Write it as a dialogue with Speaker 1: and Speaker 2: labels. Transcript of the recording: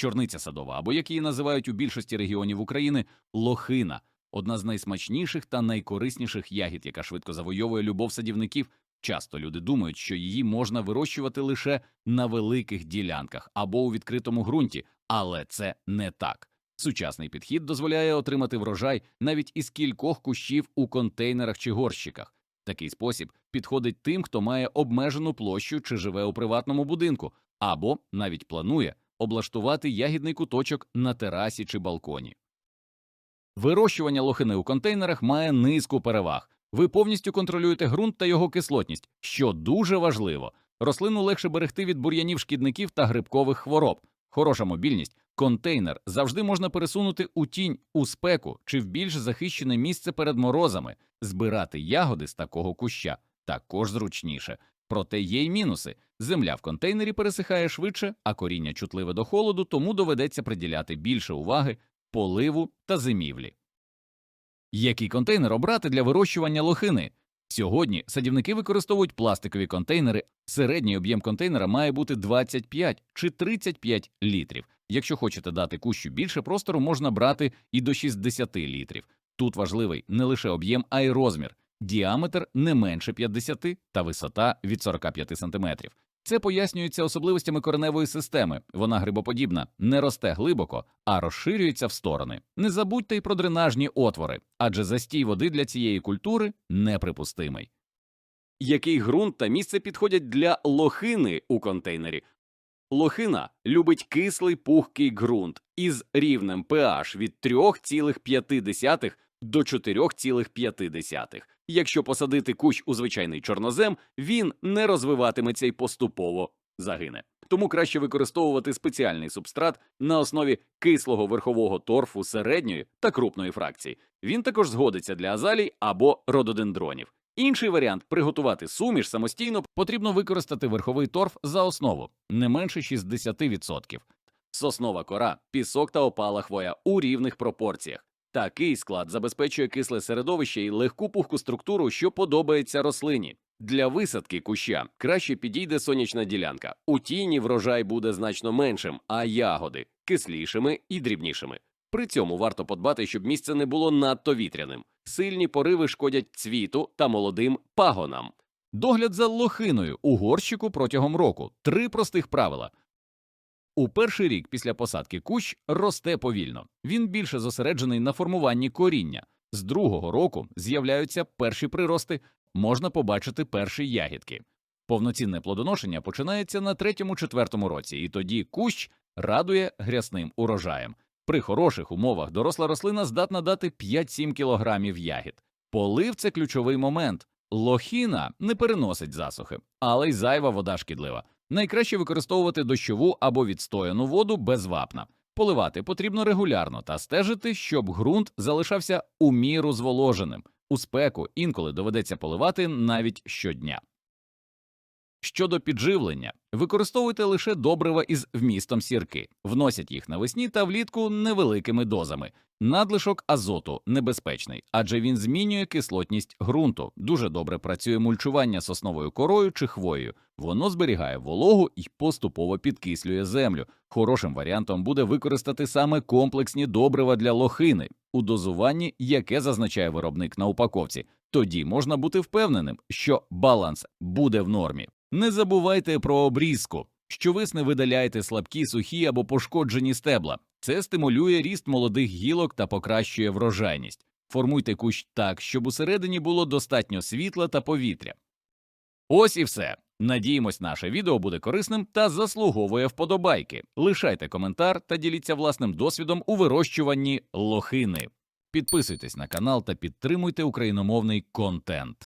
Speaker 1: чорниця садова, або як її називають у більшості регіонів України лохина, одна з найсмачніших та найкорисніших ягід, яка швидко завойовує любов садівників. Часто люди думають, що її можна вирощувати лише на великих ділянках або у відкритому ґрунті, але це не так. Сучасний підхід дозволяє отримати врожай навіть із кількох кущів у контейнерах чи горщиках. Такий спосіб підходить тим, хто має обмежену площу чи живе у приватному будинку, або навіть планує облаштувати ягідний куточок на терасі чи балконі. Вирощування лохини у контейнерах має низку переваг. Ви повністю контролюєте ґрунт та його кислотність, що дуже важливо. Рослину легше берегти від бур'янів, шкідників та грибкових хвороб. Хороша мобільність. Контейнер завжди можна пересунути у тінь, у спеку чи в більш захищене місце перед морозами. Збирати ягоди з такого куща також зручніше. Проте є й мінуси. Земля в контейнері пересихає швидше, а коріння чутливе до холоду, тому доведеться приділяти більше уваги поливу та зимівлі. Який контейнер обрати для вирощування лохини? Сьогодні садівники використовують пластикові контейнери. Середній об'єм контейнера має бути 25 чи 35 літрів. Якщо хочете дати кущу більше простору, можна брати і до 60 літрів. Тут важливий не лише об'єм, а й розмір. Діаметр не менше 50 та висота від 45 см. Це пояснюється особливостями кореневої системи. Вона грибоподібна, не росте глибоко, а розширюється в сторони. Не забудьте й про дренажні отвори, адже застій води для цієї культури неприпустимий. Який ґрунт та місце підходять для лохини у контейнері? Лохина любить кислий пухкий ґрунт із рівнем pH від 3,5 до 4,5. Якщо посадити кущ у звичайний чорнозем, він не розвиватиметься і поступово загине. Тому краще використовувати спеціальний субстрат на основі кислого верхового торфу середньої та крупної фракції. Він також згодиться для азалій або рододендронів. Інший варіант приготувати суміш самостійно потрібно використати верховий торф за основу не менше 60%. Соснова кора, пісок та опала хвоя у рівних пропорціях. Такий склад забезпечує кисле середовище і легку пухку структуру, що подобається рослині. Для висадки куща краще підійде сонячна ділянка. У тіні врожай буде значно меншим, а ягоди кислішими і дрібнішими. При цьому варто подбати, щоб місце не було надто вітряним. Сильні пориви шкодять цвіту та молодим пагонам. Догляд за лохиною у горщику протягом року. Три простих правила. У перший рік після посадки кущ росте повільно. Він більше зосереджений на формуванні коріння. З другого року з'являються перші прирости, можна побачити перші ягідки. Повноцінне плодоношення починається на третьому-четвертому році, і тоді кущ радує грясним урожаєм. При хороших умовах доросла рослина здатна дати 5-7 кілограмів ягід. Полив це ключовий момент. Лохіна не переносить засухи, але й зайва вода шкідлива. Найкраще використовувати дощову або відстояну воду без вапна. Поливати потрібно регулярно та стежити, щоб ґрунт залишався у міру зволоженим. У спеку інколи доведеться поливати навіть щодня. Щодо підживлення, використовуйте лише добрива із вмістом сірки, вносять їх навесні та влітку невеликими дозами. Надлишок азоту небезпечний, адже він змінює кислотність ґрунту. Дуже добре працює мульчування сосновою корою чи хвоєю. Воно зберігає вологу і поступово підкислює землю. Хорошим варіантом буде використати саме комплексні добрива для лохини у дозуванні, яке зазначає виробник на упаковці. Тоді можна бути впевненим, що баланс буде в нормі. Не забувайте про обрізку. Щовесни видаляйте слабкі, сухі або пошкоджені стебла. Це стимулює ріст молодих гілок та покращує врожайність. Формуйте кущ так, щоб усередині було достатньо світла та повітря. Ось і все. Надіємось, наше відео буде корисним та заслуговує вподобайки. Лишайте коментар та діліться власним досвідом у вирощуванні лохини. Підписуйтесь на канал та підтримуйте україномовний контент.